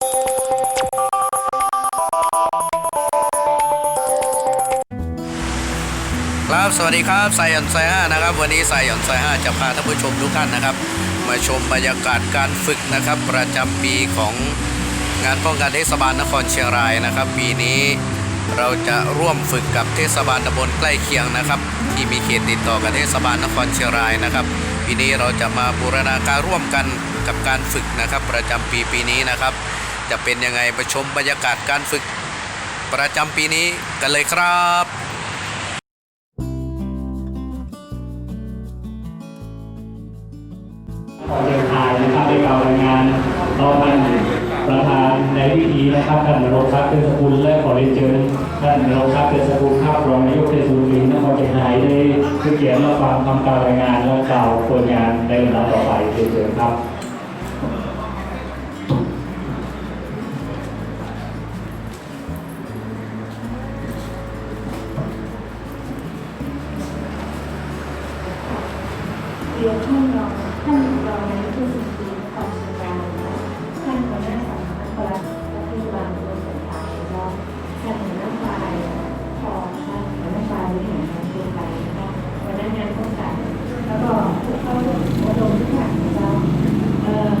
ครับสวัสดีครับสายหยอนสายห้านะครับ วันนี้สายหยอนสายห้าจะพาท่านผู้ชมทุกท่านนะครับ มาชมบรรยากาศการฝึกนะครับ ประจำปีของงานป้องกันเทศบาลนครเชียงรายนะครับ ปีนี้เราจะร่วมฝึกกับเทศบาลตำบลใกล้เคียงนะครับ ที่มีเขตติดต่อกับเทศบาลนครเชียงรายนะครับ ปีนี้เราจะมาบูรณาการร่วมกันกับการฝึกนะครับ ประจำปีปีนี้นะครับ จะเป็นยังไงไปชมบรรยากาศการฝึกประจำปีนี้กันเลยครับขอเชิญทายนะครับในการรายงานต่อท่านประธานในพิธีนะครับท่านนรงค์ครับเป็นสกุลและขอเรียนเชิญท่านนรงค์ครับเป็นสกุลครับรองนายกเทศมนตรีนครเชียงรายได้คือเขียนรับฟังคำการรายงานและกล่าวผลงานในลำดับต่อไปเรียนเชิญครับ รองนายกเทศมนตรีนครเชียงรายนะคะท่านหัวหน้าสำนักปลัดและเทศบาลตำบลสันทายแล้วท่านหัวหน้าฝ่ายพอท่านหัวหน้าฝ่ายบริหารงานโครงการนะคะหัวหน้างานป้องกันแล้วก็ผู้เข้าร่วมอบรมทุกท่านนะคะเอ่อ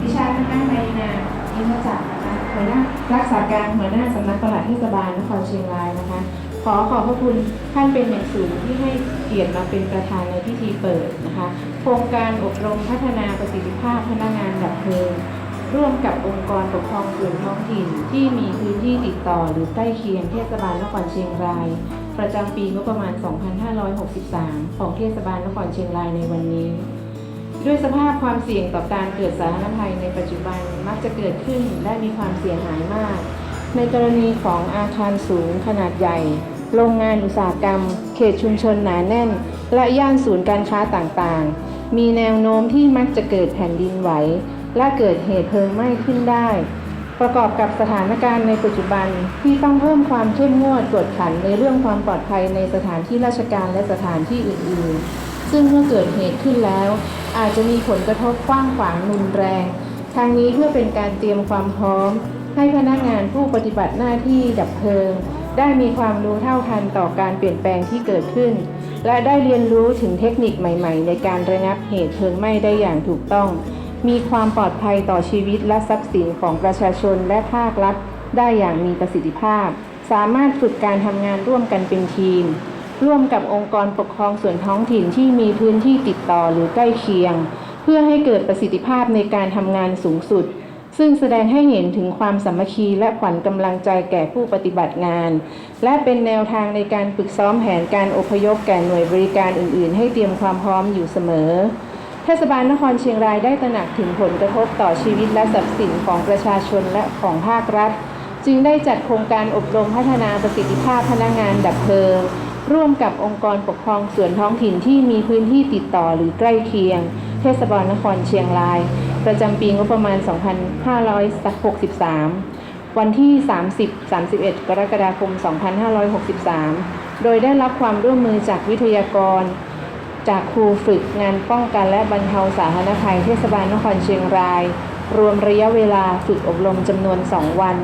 ดิฉันนะคะในนามอินทจักรนะคะหัวหน้ารักษาการหัวหน้าสำนักปลัดเทศบาลนครเชียงรายนะคะ ขอขอบพระคุณ ท่านเป็นอย่งสูงที่ให้เกียรติมาเป็นประธานในพิธีเปิดนะคะ โครงการอบรมพัฒนาประสิทธิภาพพนักงานดับเพลิง ร่วมกับองค์กรปกครองส่วนท้องถิ่นที่มีพื้นที่ติดต่อหรือใกล้เคียงเทศบาลนครเชียงราย ประจำปีงบประมาณ 2563 ของเทศบาลนครเชียงรายในวันนี้ด้วยสภาพความเสี่ยงต่อการเกิดสาธารณภัยในปัจจุบันมักจะเกิดขึ้นและมีความเสียหายมาก ในกรณีของอาคารสูงขนาดใหญ่ โรงงานอุตสาหกรรม เขตชุมชนหนาแน่น และย่านศูนย์การค้าต่างๆ มีแนวโน้มที่มักจะเกิดแผ่นดินไหว และเกิดเหตุเพลิงไหม้ขึ้นได้ ประกอบกับสถานการณ์ในปัจจุบันที่ต้องเพิ่มความเข้มงวดกวดขันในเรื่องความปลอดภัยในสถานที่ราชการและสถานที่อื่นๆ ซึ่งเมื่อเกิดเหตุขึ้นแล้ว อาจจะมีผลกระทบกว้างขวางรุนแรงทางนี้เพื่อเป็นการเตรียมความพร้อม ให้พนักงานผู้ปฏิบัติหน้าที่ดับเพลิง ได้มีความรู้เท่าทันต่อการเปลี่ยนแปลงที่เกิดขึ้น และได้เรียนรู้ถึงเทคนิคใหม่ ๆ ในการระงับเหตุเพลิงไหม้ได้อย่างถูกต้อง มีความปลอดภัยต่อชีวิตและทรัพย์สินของประชาชนและภาครัฐได้อย่างมีประสิทธิภาพ สามารถฝึกการทำงานร่วมกันเป็นทีม ร่วมกับองค์กรปกครองส่วนท้องถิ่นที่มีพื้นที่ติดต่อหรือใกล้เคียง เพื่อให้เกิดประสิทธิภาพในการทำงานสูงสุด ซึ่งแสดงให้เห็นถึงความสามัคคีและขวัญกำลังใจแก่ผู้ปฏิบัติงาน และเป็นแนวทางในการฝึกซ้อมแผนการอพยพแก่หน่วยบริการอื่น ๆ ให้เตรียมความพร้อมอยู่เสมอ เทศบาลนครเชียงรายได้ตระหนักถึงผลกระทบต่อชีวิตและทรัพย์สินของประชาชนและของภาครัฐ จึงได้จัดโครงการอบรมพัฒนาประสิทธิภาพพนักงานดับเพลิงร่วมกับองค์กรปกครองส่วนท้องถิ่นที่มีพื้นที่ติดต่อหรือใกล้เคียง เทศบาลนครเชียงราย ประจำปีงบประมาณ 2563 วันที่ 30-31 กรกฎาคม 2563 โดยได้รับความร่วมมือจากวิทยากร จากครูฝึกงานป้องกันและบรรเทาสาธารณภัยเทศบาลนครเชียงราย รวมระยะเวลาฝึกอบรมจำนวน 2 วัน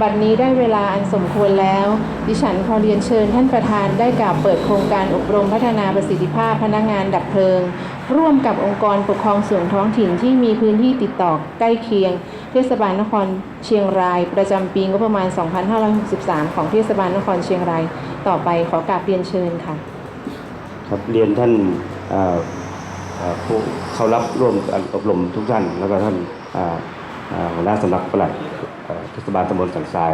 บัดนี้ได้เวลาอันสมควรแล้ว ดิฉันขอเรียนเชิญท่านประธานได้กล่าวเปิดโครงการอบรมพัฒนาประสิทธิภาพพนักงานดับเพลิง ร่วมกับองค์กรปกครองส่วนท้องถิ่นที่มีพื้นที่ติดต่อใกล้เคียง เทศบาลนครเชียงราย ประจำปีงบประมาณ 2563 ของเทศบาลนครเชียงราย ต่อไปขอกราบเรียนเชิญค่ะ ครับเรียนท่านเอ่อเอ่อผู้เข้ารับร่วมอบรมทุกท่าน แล้วก็ท่านหัวหน้าสำนักปลัดเทศบาลตำบลสันทราย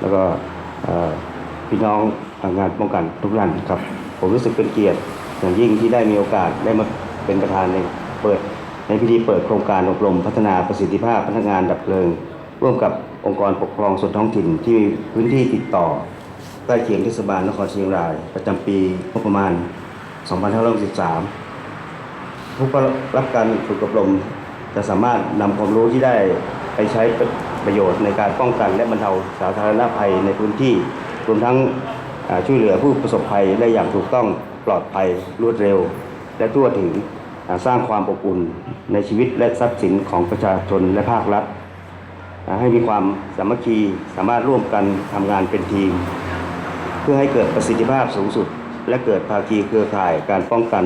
แล้วก็พี่น้องงานป้องกันทุกท่านครับ ผมรู้สึกเป็นเกียรติอย่างยิ่งที่ได้มีโอกาสได้มา เป็นประธานในเปิดในพิธีเปิดโครงการอบรมพัฒนาประสิทธิภาพพนักงานดับเพลิง ร่วมกับองค์กรปกครองส่วนท้องถิ่นที่มีพื้นที่ติดต่อใกล้เคียงเทศบาลนครเชียงราย ประจำปีงบประมาณ 2563ผู้รับการฝึกอบรมจะสามารถนำความรู้ที่ได้ไปใช้ประโยชน์ในการป้องกันและบรรเทาสาธารณภัยในพื้นที่ รวมทั้งช่วยเหลือผู้ประสบภัยได้อย่างถูกต้องปลอดภัยรวดเร็ว และทั่วถึง สร้างความอบอุ่นในชีวิตและทรัพย์สินของประชาชนและภาครัฐ ให้มีความสามัคคีสามารถร่วมกันทำงานเป็นทีม เพื่อให้เกิดประสิทธิภาพสูงสุด และเกิดภาคีเครือข่ายการป้องกัน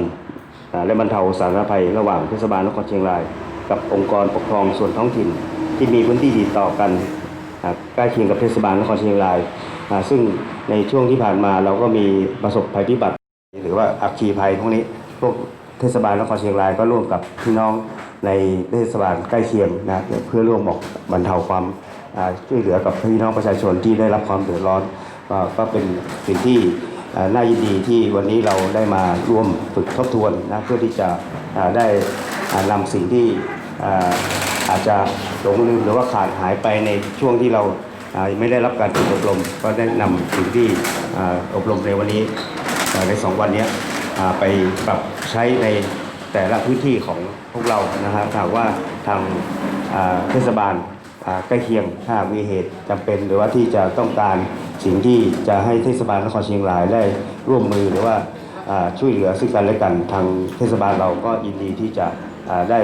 และบรรเทาสาธารณภัยระหว่างเทศบาลนครเชียงราย กับองค์กรปกครองส่วนท้องถิ่น ที่มีพื้นที่ติดต่อกันใกล้เคียงกับเทศบาลนครเชียงราย ซึ่งในช่วงที่ผ่านมาเราก็มีประสบภัยพิบัติ หรือว่าอัคคีภัยพวกนี้พวก เทศบาลนครเชียงรายก็ร่วมกับพี่น้องในเทศบาลใกล้เคียงนะเพื่อร่วมบอกบรรเทาความช่วยเหลือกับพี่น้องประชาชนที่ได้รับความเดือดร้อนก็เป็นสิ่งที่น่ายินดีที่วันนี้เราได้มาร่วมฝึกทบทวนนะเพื่อที่จะได้อ่านำสิ่งที่อาจจะหลงลืมหรือว่าขาดหายไปในช่วงที่เราไม่ได้รับการฝึกอบรม ก็ได้นำสิ่งที่อบรมในวันนี้ในสองวันนี้ไปปรับ ใช้ในแต่ละพื้นที่ของพวกเรานะฮะถ้าหากว่าทางเทศบาลใกล้เคียงถ้ามีเหตุจำเป็นหรือว่าที่จะต้องการสิ่งที่จะให้เทศบาลนครเชียงรายได้ร่วมมือหรือว่าช่วยเหลือซึ่งกันและกันทางเทศบาลเราก็ยินดีที่จะได้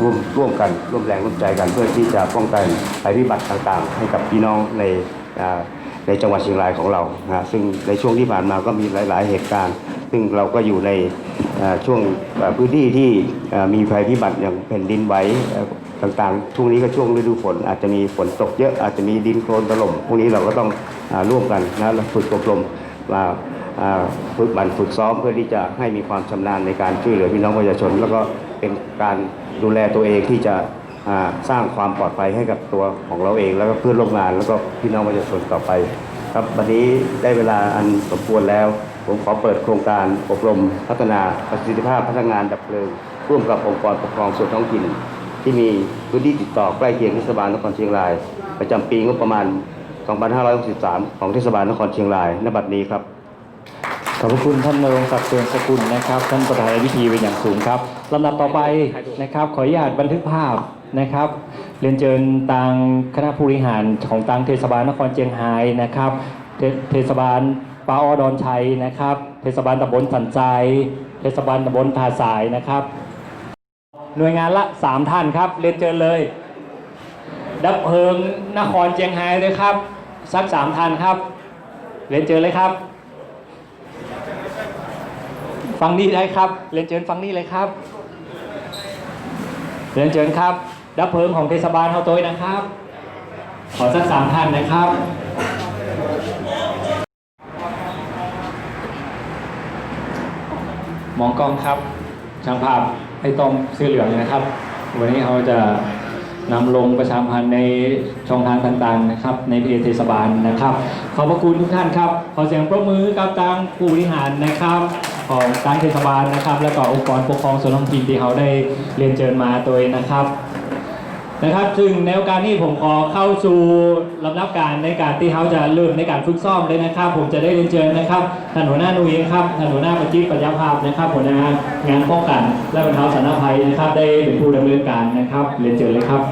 ร่วมร่วมกันร่วมแรงร่วมใจกันเพื่อที่จะป้องกันภัยพิบัติต่างๆ ให้กับพี่น้องในในจังหวัดเชียงรายของเรานะซึ่งในช่วงที่ผ่านมาก็มีหลาย ๆ เหตุการณ์ ซึ่งเราก็อยู่ในช่วงพื้นที่ที่มีภัยพิบัติอย่างแผ่นดินไหวต่างๆ ช่วงนี้ก็ช่วงฤดูฝนอาจจะมีฝนตกเยอะอาจจะมีดินโคลนถล่มพวกนี้เราก็ต้องอร่วมกันนะฝึกอบรมมาฝึกบันฝึกซ้อมเพื่อที่จะให้มีความชำนาญในการช่วยเหลือพี่น้องประชาชน แล้วก็เป็นการดูแลตัวเองที่จะสร้างความปลอดภัยให้กับตัวของเราเอง แล้วก็เพื่อนร่วมงานแล้วก็พี่น้องประชาชนต่อไป ครับวันนี้ได้เวลาอันสมควรแล้ว ผมขอเปิดโครงการอบรมพัฒนาประสิทธิภาพพนักงานดับเพลิง ร่วมกับองค์กรปกครองส่วนท้องถิ่น ที่มีพื้นที่ติดต่อใกล้เคียงเทศบาลนครเชียงราย ประจำปีงบประมาณ 2563 ของเทศบาลนครเชียงรายณบัดนี้ครับ ขอบคุณท่านนรงศักดิ์เตือนสกุลนะครับ ท่านประธานวิธีเป็นอย่างสูงครับลำดับต่อไปนะครับขออนุญาตบันทึกภาพนะครับเรียนเชิญทางคณะผู้บริหารของทางเทศบาลนครเชียงรายนะครับ เทศบาล ปาออดอนชัยนะครับ เทศบาลตำบลสันทรายเทศบาลตำบลทาสายนะครับ หน่วยงานละ 3 ท่านครับเรียนเชิญเลย ดับเพลิงนครเชียงรายเลยครับ สักสามท่านครับเรียนเชิญเลยครับ ฟังนี่ได้ครับเรียนเชิญฟังนี่เลยครับเรียนเชิญครับ ดับเพลิงของเทศบาลเฮาโต้ยนะครับ ขอสักสามท่านนะครับ มองกล้องครับ ช่างภาพให้ต้อมเสื้อเหลืองนะครับ วันนี้เขาจะนำลงประชามพันธ์ในช่องทางต่างๆนะครับ ในเพจเทศบาลนะครับ ขอบพระคุณทุกท่านครับ ขอเสียงปรบมือกับทางผู้บริหารนะครับ ของทางเทศบาลนะครับ และก็องค์กรปกครองส่วนท้องถิ่นที่เขาได้เรียนเชิญมาโดยนะครับ นะครับซึ่งในโอกาสนี้ผมขอเข้าสู่ลำดับการในการที่เขาจะเริ่มในการฝึกซ้อมเลยนะครับ ผมจะได้เรียนเชิญนะครับท่านหัวหน้าหนุยครับท่านหัวหน้าปฏิปัญญาภาพนะครับหัวหน้างานป้องกัน และบรรเทาสาธารณภัยนะครับ ได้เป็นผู้ดำเนินการนะครับเรียนเชิญเลยครับ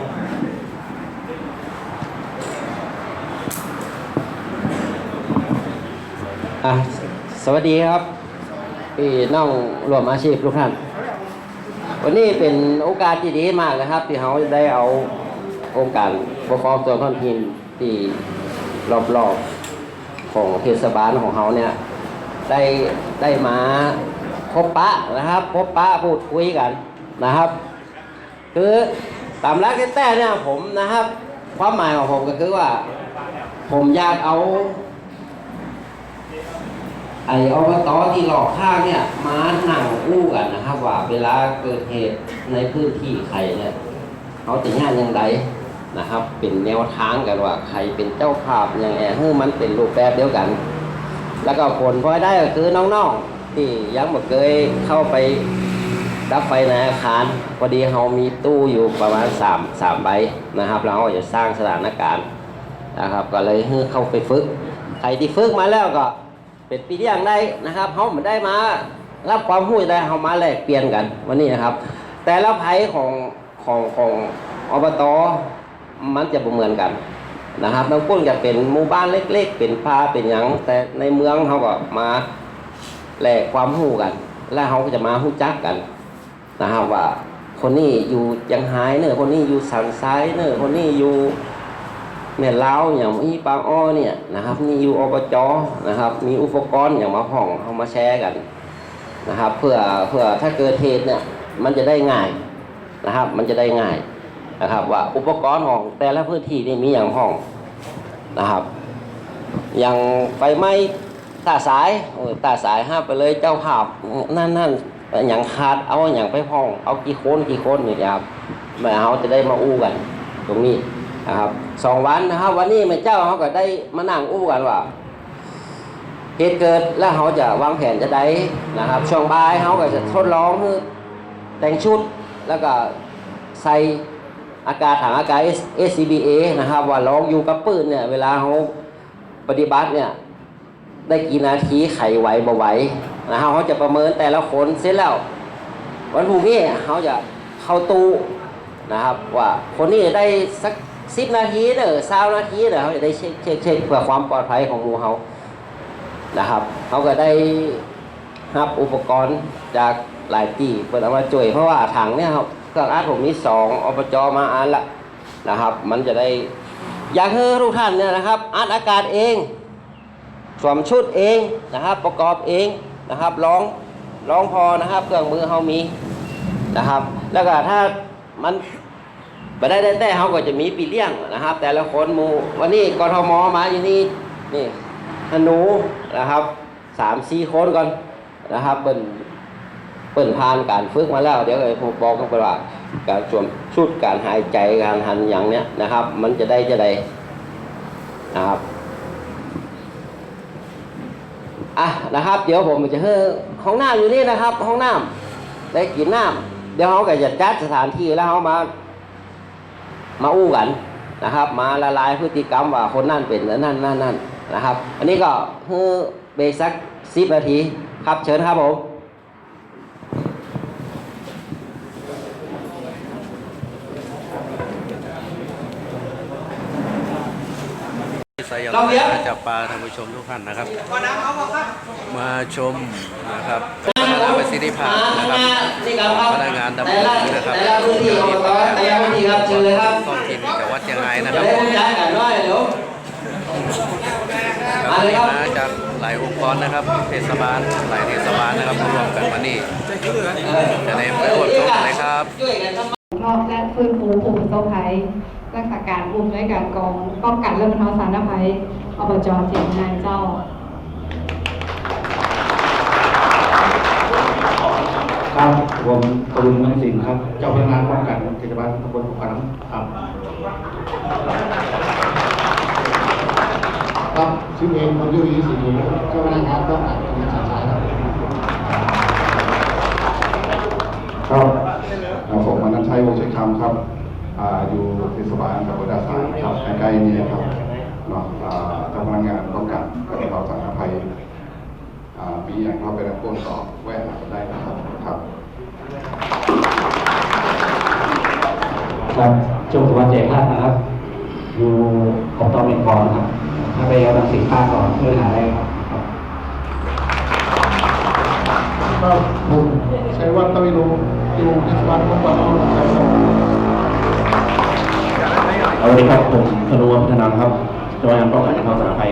อะสวัสดีครับพี่น้องรวมอาชีพทุกท่าน วันนี้เป็นโอกาสที่ดีมากนะครับ ที่เขาได้เอาองค์การปกครองส่วนท้องถิ่นที่รอบๆของเทศบาลของเขาเนี่ยได้ได้มาพบปะนะครับ พบปะพูดคุยกันนะครับ คือตามรักแต่เนี่ยผมนะครับ ความหมายของผมก็คือว่า ผมอยากเอา ไออบตที่หลอกข้าเนี่ยมาหนังอู้กันนะครับ ว่าเวลาเกิดเหตุในพื้นที่ใครเนี่ยเขาจะย่านยังไงนะครับ เป็นแนวทางกันว่าใครเป็นเจ้าภาพยังไงให้มันเป็นรูปแบบเดียวกัน แล้วก็ผลพลอยได้ก็คือน้องๆที่ยังไม่เคยเข้าไปดับไฟในอาคารพอดีเรามีตู้อยู่ประมาณ3 3ใบนะครับเราจะสร้างสถานการณ์นะครับ ก็เลยให้เข้าไปฝึก ใครที่ฝึกมาแล้วก็ เป็นปีที่อย่างได้นะครับเขาไม่ได้มารับความรู้ได้เขามาแลกเปลี่ยนกันวันนี้นะครับ แต่ละภัยของของของอบตมันจะบ่เมือนกันนะครับบางคนจะเป็นหมู่บ้านเล็ก ๆ เป็นพาเป็นหยังแต่ในเมืองเขาก็มาแลกความรู้กัน แล้วเขาก็จะมารู้จักกันนะครับว่าคนนี้อยู่ยังหายเนอคนนี้อยู่สันซ้ายเนอคนนี้อยู่ แม่เล้าอย่างอีปางอ้อเนี่ยนะครับนี่อยู่อบจนะครับ มีอุปกรณ์อย่างมาห้องเอามาแชร์กันนะครับ เพื่อเพื่อถ้าเกิดเหตุเนี่ยมันจะได้ง่ายนะครับ มันจะได้ง่ายนะครับ ว่าอุปกรณ์ของแต่ละพื้นที่นี่มีอย่างห้องนะครับ อย่างไฟไหม้ตาสายโอ้ตาสายห้ามไปเลยเจ้าภาพนั่นนั่นอย่างขาดเอาอย่างไปห้อง เอากี่คนกี่คนเนี่ยครับแม่เขาจะได้มาอู้กัน ตรงนี้ นะครับสองวันนะครับวันนี้แม่เจ้าเขาก็ได้มานั่งอู้กันว่าเหตุเกิดแล้วเขาจะวางแผนจะได้นะครับ ช่วงบ่ายเขาก็จะทดลองคือแต่งชุดแล้วก็ใส่อากาศถังอากาศ SCBA นะครับ ว่าลองอยู่กับปืนเนี่ยเวลาเขาปฏิบัติเนี่ยได้กี่นาทีไขไหวบ่ไหวนะครับเขาจะประเมินแต่ละคนเสร็จแล้ว วันพรุ่งนี้เขาจะเข้าตู้นะครับ ว่าคนนี้ได้สัก สิบนาทีเด้อสานาทีเด้อเขาจะได้เช็คเช็คเช็คเพื่อความปลอดภัยของหมูเขานะครับเขาก็ได้รับอุปกรณ์จากหลายที่เปิดเอามาช่วยเพราะว่าถังเนี่ยครับเครื่องอัดผมมีสองอบจมาอันละนะครับ มันจะได้อยากให้ทุกท่านเนี่ยนะครับอัดอากาศเองสวมชุดเองนะครับ ประกอบเองนะครับร้องร้องพอนะครับ เครื่องมือเขามีนะครับ แล้วก็ถ้ามัน ไปได้แต่เขาก็จะมีปีเลี้ยงนะครับ แต่ละคนหมูวันนี้กทมมาอยู่นี่นี่ธนูนะครับสามสี่คนก่อนนะครับเปิ่นเปิ่นผ่านการฝึกมาแล้ว เดี๋ยวไอ้ผมบอกกันไปว่าการสวมชุดการหายใจการหันอย่างเนี้ยนะครับ มันจะได้จะได้นะครับอะนะครับ เดี๋ยวผมจะให้ห้องน้ำอยู่นี่นะครับ ห้องน้ำได้กินน้ำเดี๋ยวเขาก็จะจัดสถานที่แล้วเขามา มาอู้กันนะครับ มาละลายพฤติกรรมว่าคนนั่นเป็นนั่นนั่นนั่นนั่นนะครับ อันนี้ก็ให้เบรกสักสิบนาทีครับเชิญครับผมสายหย่อนเราเลี้ยงจับปลาท่านผู้ชมทุกท่านนะครับ มาชมนะครับ ประสิทธิภาพนะครับนี่ครับพนักงานดำแต่เนิละนนะครับแต่ละพื้นที่ของเราแต่ละพื้นที่ครับเชิญเลยครับท้องถิ่นจะวัดยังไงนะคเดี๋รัยวบได้รู้จักกันด้วยเดี๋ยวมาเลยครับมาจากหลายองค์กรนะครับเทศบาลหลายเทศบาลนะครับรวมกันมานี่จะได้ไปอวดชมเลยครับช่วยกันทำรอบและฟื้นฟูภูมิโซภัยรักษาการอุ้มด้วยการกองป้องกันและบรรเทาสาธารณภัยอบจเจียงนายเจ้า ครับผมตูนมันสิงห์ครับ เจ้าพนักงานป้องกันเทศบาลตำบลขุขันครับครับชื่อเองคนยุรีสิริเจ้าพนักงานป้องกันคดีสาสายครับครับผมมนันชัยวงศ์ชัยคำครับอ่าอยู่เทศบาลตำบลดาสายครับใกล้ๆนี่ครับเนาะเจ้าพนักงานป้องกันและบรรเทาสาธารณภัยอ่ามีอย่างเข้าไปรับโอนต่อแวะหาได้นะครับ ครับครับจงสุวรรณเจริญรานะครับ อยู่ของตอมเอกรครับถ้าไปเอาหนังสือภาก่อนเพื่อหาได้ครับครับก็ผมใช้วัดตะวิโลอยู่เทศบาลป้องกันคนสายสองสวัสดีครับผมธนวัฒน์พัฒนามครับจ้าหน้านป้องกันบรรเทาสาธารณภัย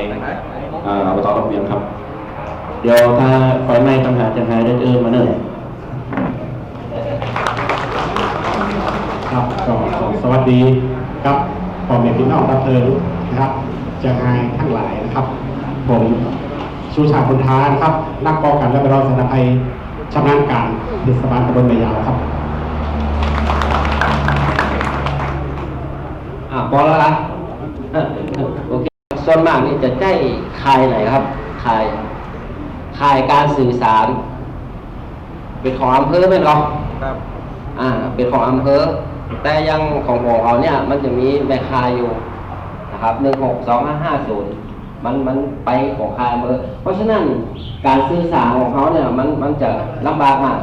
อ่าอบตระเบียงครับ เดี๋ยวถ้าไฟไหม้ปัญหาจะหายได้เอิญมาเนิ่นค สวัสดีครับพ่อแม่พี่น้องรับเพลิงนะครับจะหายทั้งหลายนะครับ ผมชูชาติบุญทานครับ นักป้องกันและบรรเทาสาธารณภัยชำนาญการเทศบาลตำบลแม่ยาวครับอะพอแล้วละเออโอเคส่วนมากนี่จะใช้คายไหนครับคายคายการสื่อสาร เป็นของอำเภอเป็นหรอครับ อ่า เป็นของอำเภอ แต่ยังของของเราเนี่ยมันจะมีแม่คายอยู่นะครับหนึ่งหกสองห้าห้าศูนย์มันมันไปของคายอำเภอเพราะฉะนั้นการสื่อสารของเขาเนี่ยมันมันจะลำบากมาก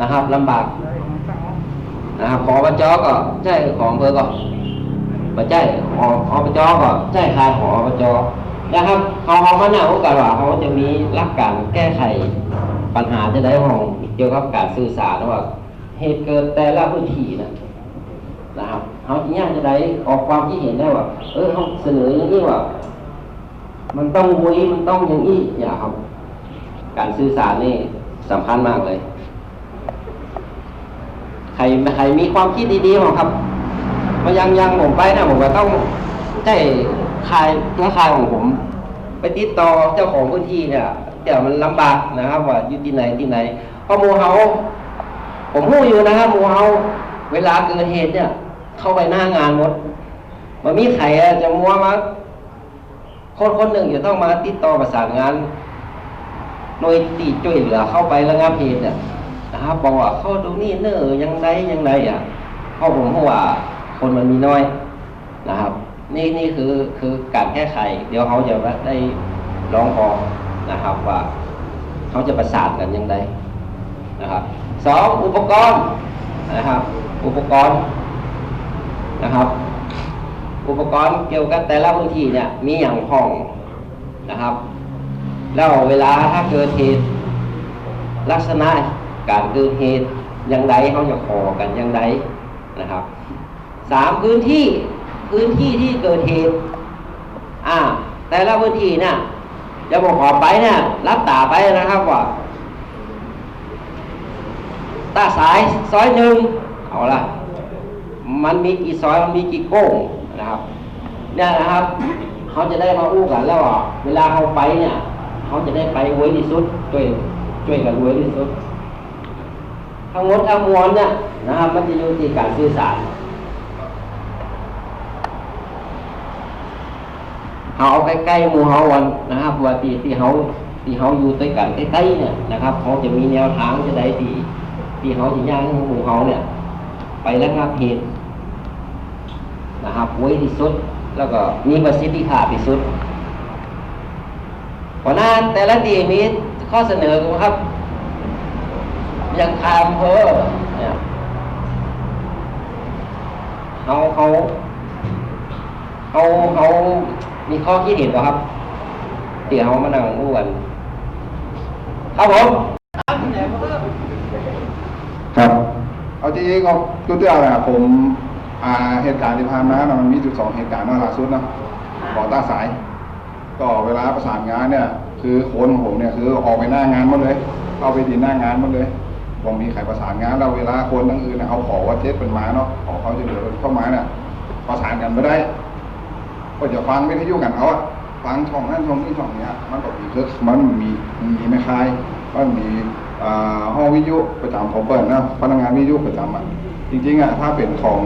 นะครับลำบากนะครับของอบจก็ใช่ของอำเภอก็ไม่ใช่ของอบจก็ใช่คายของอบจนะครับเขาเขามาเนี่ยกันว่าเขาจะมีรักการแก้ไขปัญหาจะได้ของเกี่ยวกับการสื่อสารว่า เหตุเกิดแต่ละพื้นที่นะนะครับเขาจริงๆจะได้ออกความคิดเห็นได้ว่า เออเขาเสนออย่างนี้ว่า มันต้องมุ้ยมันต้องอย่างนี้อย่าครับการสื่อสารนี่สำคัญมากเลย ใครใครมีความคิดดีๆบ้งครับมายังยังผมไปนะผมก็ต้องใช้คลายเครือข่ายของผม ไปติดต่อเจ้าของพื้นที่เนี่ยเดี๋ยวมันลำบากนะครับ ว่าอยู่ที่ไหนที่ไหนเพราะหมูเฮา ผมรู้อยู่นะครับมูเฮาเวลาเกิดเหตุเนี่ย เข้าไปหน้างานหมดมันมีใครจะมัวมาคนคนหนึ่งจะต้องมาติดต่อประสานงานหน่วยตีช่วยเหลือเข้าไประงับเหตุเนี่ยนะครับบอกว่าเข้าดูนี่เนอยังไงยังไงอะเพราะผมเพราะว่าคนมันมีน้อยนะครับ นี่นี่คือคือการแก้ไข เดี๋ยวเขาจะได้ร้องขอนะครับว่า เขาจะประสานกันยังไงนะครับ สองอุปกรณ์นะครับ อุปกรณ์นะครับ อุปกรณ์เกี่ยวกับแต่ละพื้นที่เนี่ยมีอย่างห้องนะครับ แล้วเวลาถ้าเกิดเหตุลักษณะการเกิดเหตุอยังไงเขาจะขอกันอยังไงนะครับสามพื้นที่พื้นที่ที่เกิดเหตุอ่าแต่ละพื้นที่เนี่ยจะบอกขอไปเนี่ยรับตาไปนะครับว่า ตาสายซอยหนึ่งเอาละมันมีกี่ซอยมันมีกี่โก้งนะครับเนี่ยนะครับเขาจะได้มาอู้กันแล้วว่าเวลาเขาไปเนี่ยเขาจะได้ไปไว้ที่สุดช่วยช่วยกันไว้ที่สุดทั้งหมดทั้งมวลเนี่ยนะครับมันจะอยู่ที่การสื่อสารเขาเอาใกล้ๆหมูเขาวันนะครับว่าที่ที่เขาที่เขาอยู่ด้วยกันใกล้ๆเนี่ยนะครับเขาจะมีแนวทางจะได้ที่ ที่เขาจะย่างหมู่เขาเนี่ย ไประงับเหตุนะครับไว้ที่สุด แล้วก็มีประสิทธิภาพที่สุดหัวหน้าแต่ละทีมีข้อเสนอครับย่างคามเพอเนี่ยเขาเขาเขาเขามีข้อคิดเห็นป่ะครับ เดี๋ยวเขามานั่งอ้วนครับผม เอาจริงๆก็จุดเดียวแหละผมอ่าเหตุการณ์ที่ผ่านมานะมันมีจุดสองเหตุการณ์นะล่าสุดนะของตาสาย ก็เวลาประสานงานเนี่ย คือคนของผมเนี่ยคือออกไปหน้างานหมดเลยเข้าไปดีหน้างานหมดเลยผมมีใครประสานงานแล้วเวลาคนทั้งอื่นเนี่ยเอาของวัดเทศเป็นมาเนาะของเขาจะเหลือเข้ามาเนี่ยประสานกันไม่ได้ ก็จะฟังไม่ได้ยุ่งกันเขาอะฟังช่องนั้นช่องนี้ช่องเนี้ย มันก็มีคือมันมีมีไม่คลายมันมีอ่า ห้องวิทยุประจำของเปิดนะพนักงานวิทยุประจำอะจริงๆอะถ้าเป็นของ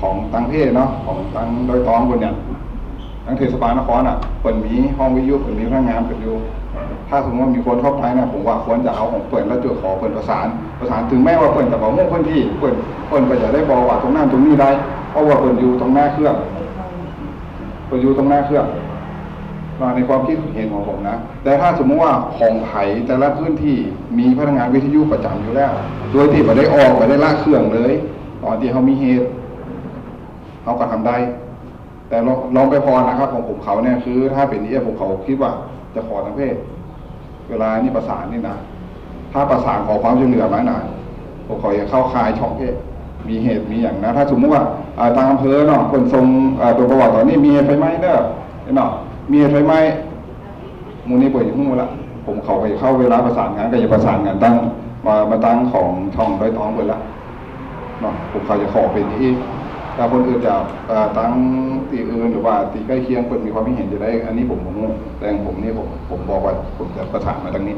ของตังเพศเนาะของตังโดยตองคนเนี่ยทั้งเทศบาลนครอะเปิดมีห้องวิทยุเปิดมีพนักงานเปิดอยู่ ถ้าสมมติว่ามีคนเข้าไปนะผมว่าควรจะเอาของเปิดแล้วจุดขอเปิดประสาน ประสานถึงแม้ว่าเปิดแต่บอกมุ่งพื้นที่เปิดเปิดก็จะได้บอกว่าตรงนั้นตรงนี้ได้เพราะว่าเปิดอยู่ตรงหน้าเครื่องตัวอยู่ตรงหน้าเครื่อง มาในความคิดเห็นของผมนะ แต่ถ้าสมมติว่าของไผ่แต่ละพื้นที่มีพนักงานวิทยุประจำอยู่แล้ว โดยที่ไม่ได้ออกไม่ได้ลากเครื่องเลยตอนที่เขามีเหตุเขาก็ทำได้ แต่ลองไปพอนะครับ ของผมเขาเนี่ยคือ ถ้าเป็นนี้ผมเขาคิดว่าจะขอทางเพศ เวลานี่ประสานนี่นะ ถ้าประสานขอความช่วยเหลือมาหน่อยผมขออย่าเข้าคายช่องเพศมีเหตุมีอย่างนะ ถ้าสมมติว่าอ่าทางอำเภอเนาะคนทรงตัวประวัติตอนนี้มีไฟไหม้เด้อเนาะ มีอะไฟไหม้มูนี่เปิดอยู่หูละผมเขาไปเข้าเวลาประสานงานก็จะประสานงานตั้งมามาตั้งของช่องโดยท้องเปิดละเนาะผมเขาจะขอเป็นที่ถ้าคนอื่นจะตั้งตีอื่นหรือว่าตีใกล้เคียงเปิดมีความคิดเห็นจะได้ อันนี้ผมผมแต่งผมนี่ผมผมบอกว่าผมจะประสานมาทางนี้